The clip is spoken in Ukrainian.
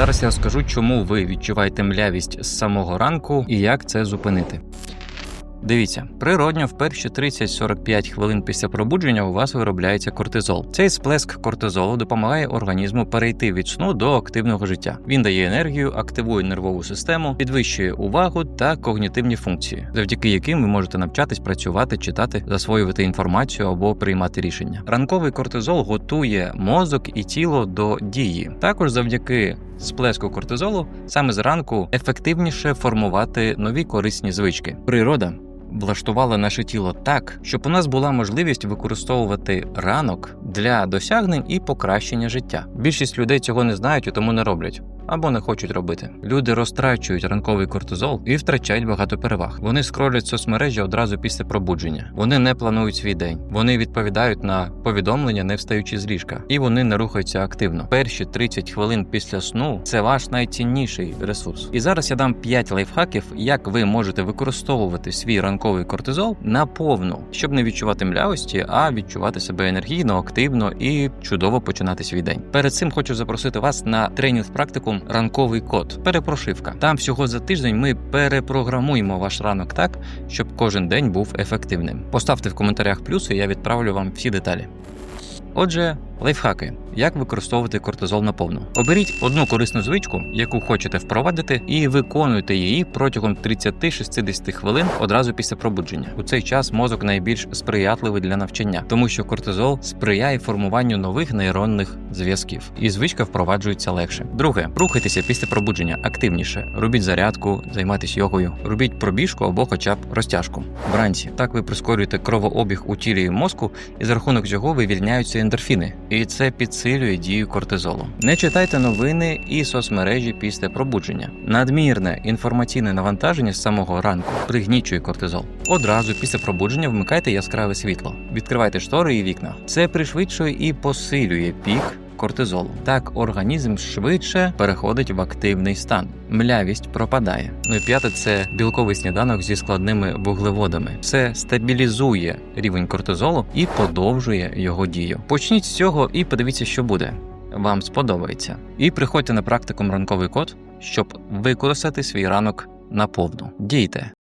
зараз я розкажу, чому ви відчуваєте млявість з самого ранку і як це зупинити. Дивіться, природньо в перші 30-45 хвилин після пробудження у вас виробляється кортизол. Цей сплеск кортизолу допомагає організму перейти від сну до активного життя. Він дає енергію, активує нервову систему, підвищує увагу та когнітивні функції, завдяки яким ви можете навчатись працювати, читати, засвоювати інформацію або приймати рішення. Ранковий кортизол готує мозок і тіло до дії. Також завдяки сплеску кортизолу саме зранку ефективніше формувати нові корисні звички. Природа влаштувала наше тіло так, щоб у нас була можливість використовувати ранок для досягнень і покращення життя. Більшість людей цього не знають і тому не роблять. Або не хочуть робити. Люди розтрачують ранковий кортизол і втрачають багато переваг. Вони скролять соцмережі одразу після пробудження. Вони не планують свій день. Вони відповідають на повідомлення, не встаючи з ліжка, і вони не рухаються активно. Перші 30 хвилин після сну це ваш найцінніший ресурс. І зараз я дам 5 лайфхаків, як ви можете використовувати свій ранковий кортизол наповну, щоб не відчувати млявості, а відчувати себе енергійно, активно і чудово починати свій день. Перед цим хочу запросити вас на тренінг ранковий код. Перепрошивка. Там всього за тиждень ми перепрограмуємо ваш ранок так, щоб кожен день був ефективним. Поставте в коментарях плюси, я відправлю вам всі деталі. Отже, лайфхаки. Як використовувати кортизол наповну? Оберіть одну корисну звичку, яку хочете впровадити, і виконуйте її протягом 30-60 хвилин одразу після пробудження. У цей час мозок найбільш сприятливий для навчання, тому що кортизол сприяє формуванню нових нейронних зв'язків, і звичка впроваджується легше. Друге, рухайтеся після пробудження активніше. Робіть зарядку, займайтесь йогою, робіть пробіжку або хоча б розтяжку. Вранці так ви прискорюєте кровообіг у тілі і мозку, і за рахунок цього вивільняються ендорфіни, і це підсилює дію кортизолу. Не читайте новини і соцмережі після пробудження. Надмірне інформаційне навантаження з самого ранку пригнічує кортизол. Одразу після пробудження вмикайте яскраве світло, відкривайте штори і вікна. Це пришвидшує і посилює пік. Кортизолу так організм швидше переходить в активний стан. Млявість пропадає. Ну і п'яте це білковий сніданок зі складними вуглеводами. Це стабілізує рівень кортизолу і подовжує його дію. Почніть з цього і подивіться, що буде. Вам сподобається. І приходьте на практикум ранковий код, щоб використати свій ранок наповну. Дійте.